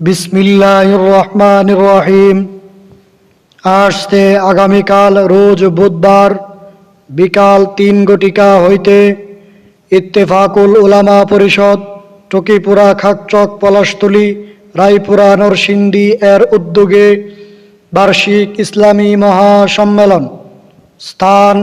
বিসমিল্লাহ রহমান রহিম। আসতে আগামীকাল রোজ বুধবার, বিকাল তিন গটিকা হইতে ইত্তেফাকুল উলামা পরিষদ, টকিপুরা খাকচক পলাশতলী, রায়পুরা নরসিংদী এর উদ্যোগে বার্ষিক ইসলামী মহাসম্মেলন। স্থান,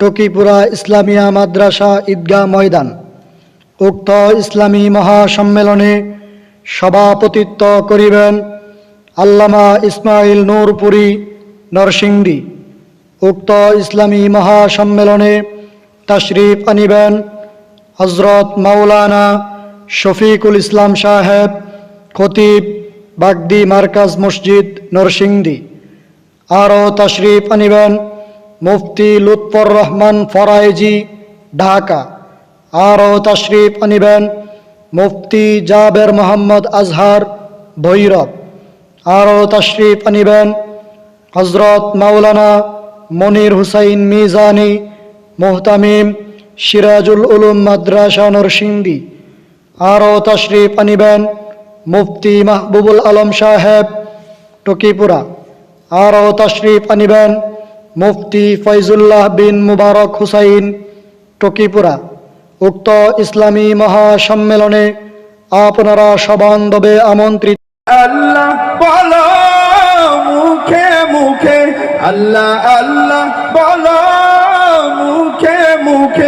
টকিপুরা ইসলামিয়া মাদ্রাসা ঈদগাহ ময়দান। উক্ত ইসলামী মহাসম্মেলনে সভাপতিত্ব করিবেন আল্লামা ইসমাইল নূরপুরি নরসিংদী। উক্ত ইসলামী মহাসম্মেলনে তশরিফ আনিবেন হজরত মাওলানা শফিকুল ইসলাম সাহেব, খতিব বাগদি মার্কাজ মসজিদ নরসিংদী। আরও তশরিফ আনিবেন মুফতি লুৎফর রহমান ফরাইজি ঢাকা। আরও তশরিফ আনিবেন মুফতি জাবের মোহাম্মদ আজহার ভৈরব। আরও তশরিফ আনিবেন হজরত মাওলানা মনির হুসাইন মিজানি, মোহতামিম সিরাজুল উলুম মাদ্রাসা নরসিংদী। আরও তশরিফ আনিবেন মুফতি মাহবুবুল আলম সাহেব টকিপুরা। আরও তশরিফ আনিবেন মুফতি ফৈজুল্লাহ বিন মুবারক হুসাইন টকিপুরা। উক্ত ইসলামী মহাসম্মেলনে আপনারা সবান্ধবে আমন্ত্রিত। আল্লাহ বলো, মুখে মুখে, আল্লাহ আল্লাহ বলো, মুখে মুখে।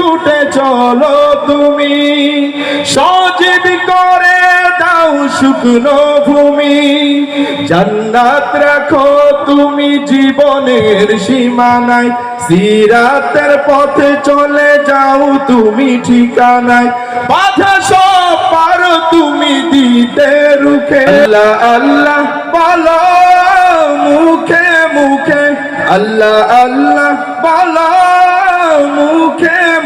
ছুটে চলো তুমি। সজীব করে দাও শুকনো ভূমি। জান্নাত রাখো তুমি জীবনের সীমানায়। সিরাতের পথে চলে যাও তুমি ঠিকানায়। বাধা সব পারো তুমি দিতে রুখে। আল্লাহ আল্লাহ, বলো মুখে মুখে। আল্লাহ আল্লাহ, বলো